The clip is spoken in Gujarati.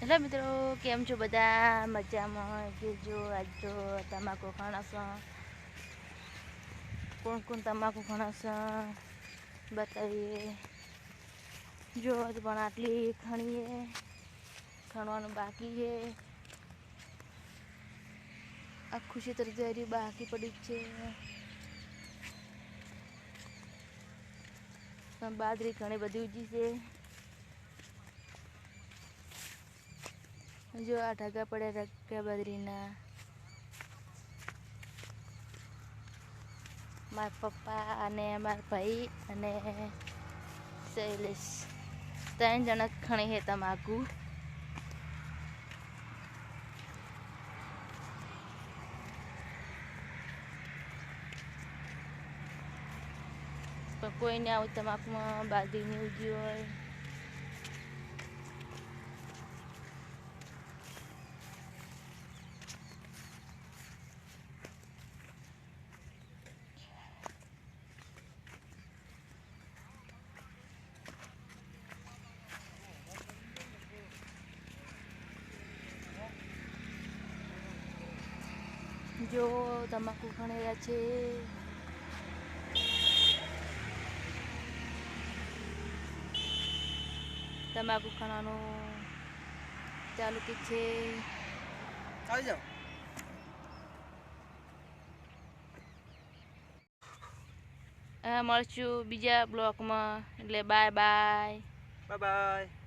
હેલો મિત્રો, કેમ છો બધા? મજામાં? કેજો આજ તમાકુ ખણસ. કોણ કોણ તમાકુ ખણસ? બતાવીએ. જો પણ આટલી ખણીએ. ખણવાનું બાકી છે. આખું ક્ષેત્ર જરી બાકી પડી છે. બાદરી ઘણી બધી ઉજી છે. જો આ ઢગા પડ્યા રક્કા બદરીના. મારા પપ્પા અને મારા ભાઈ અને શૈલેષ. ત્રણ જણા ખણી હે તમાકુ પણ કોઈને આવું તમાકુમાં બાદીની ઉગી હોય. જો તમાકુ ખણેલા છે. તમાકુ ખાવાનું ચાલુ કે છે. આવી જાઓ. મળશું બીજા બ્લોકમાં. એટલે બાય બાય. Bye bye.